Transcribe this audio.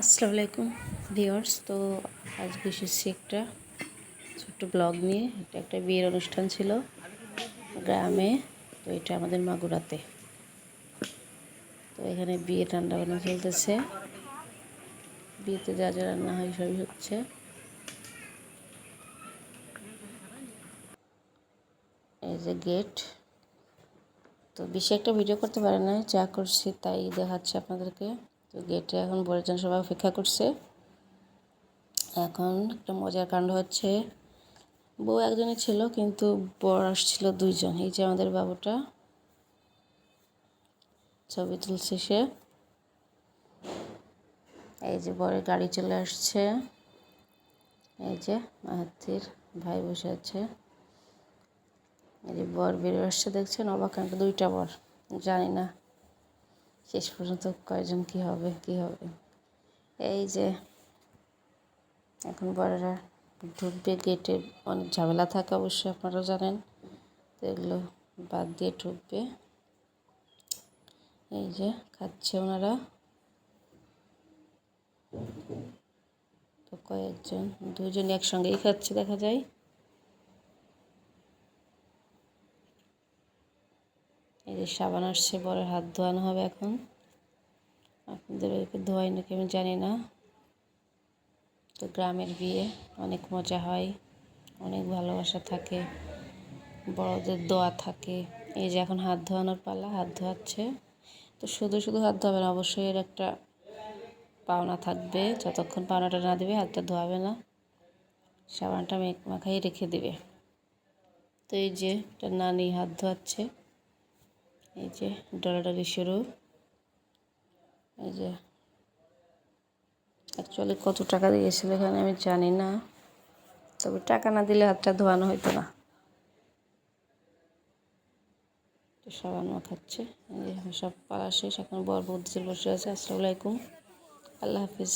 আসসালামু আলাইকুম ভিউয়ার্স। তো আজকে এসেছি একটা ছোট্ট ব্লগ নিয়ে। এটা একটা বিয়ের অনুষ্ঠান ছিল গ্রামে। তো এটা আমাদের মাগুরাতে। তো এখানে বিয়ে ঠান্ডা বান্না চলতেছে। বিয়েতে যা যা রান্না হয় সবই হচ্ছে। এই যে গেট তো বেশি একটা ভিডিও করতে পারে না। যা করছি তাই দেখাচ্ছি আপনাদেরকে। তো গেটে এখন বড়জন সবাই অপেক্ষা করছে। এখন একটা মজার কাণ্ড হচ্ছে, বউ একজনই ছিল, কিন্তু বর আসছিল দুইজন। এই যে আমাদের বাবুটা, ছবি তুলছে সে। এই যে বরের গাড়ি চলে আসছে। এই যে মাহাতির ভাই বসে আছে। এই যে বর বেরো আসছে, দেখছেন? অবাক দুইটা বর। জানি না। শেষ পর্যন্ত কয়জন কি হবে কি হবে? এই যে, এখন বড়রা ঢুকবে, গেটে অনেক ঝামেলা থাকে অবশ্যই আপনারা জানেন। তো এগুলো বাদ দিয়ে ঢুকবে। এই যে, খাচ্ছে ওনারা। তো কয়েকজন দুজন একসঙ্গেই খাচ্ছে, দেখা যায়। এই যে সাবান আসছে বড় হাত ধোয়ানো হবে এখন। আপনাদের ওইকে ধোয়াই নাকি আমি জানি না। তো গ্রামের বিয়ে, অনেক মজা হয়, অনেক ভালোবাসা থাকে, বড়দের দোয়া থাকে। এই যে এখন হাত ধোয়ানোর পালা, হাত ধোয়াচ্ছে। তো শুধু শুধু হাত ধোয়াবে না, অবশ্যই এর একটা পাওনা থাকবে। যতক্ষণ পাওনাটা না দেবে, হাতটা ধোয়াবে না। সাবানটা মেঘ মাখাই রেখে দেবে। তো এই যে একটা নানি হাত ধোয়াচ্ছে। এই যে ডলাডলি শুরু। এই যে অ্যাকচুয়ালি কত টাকা দিয়েছিল এখানে আমি জানি না। তবে টাকা না দিলে হাতটা ধোয়ানো হতো না। তো সাবান মাখাচ্ছে এই যে সব পালা শেষ, এখন বর বৌদিদের বসে আছে। আসসালামু আলাইকুম। আল্লাহ হাফিজ।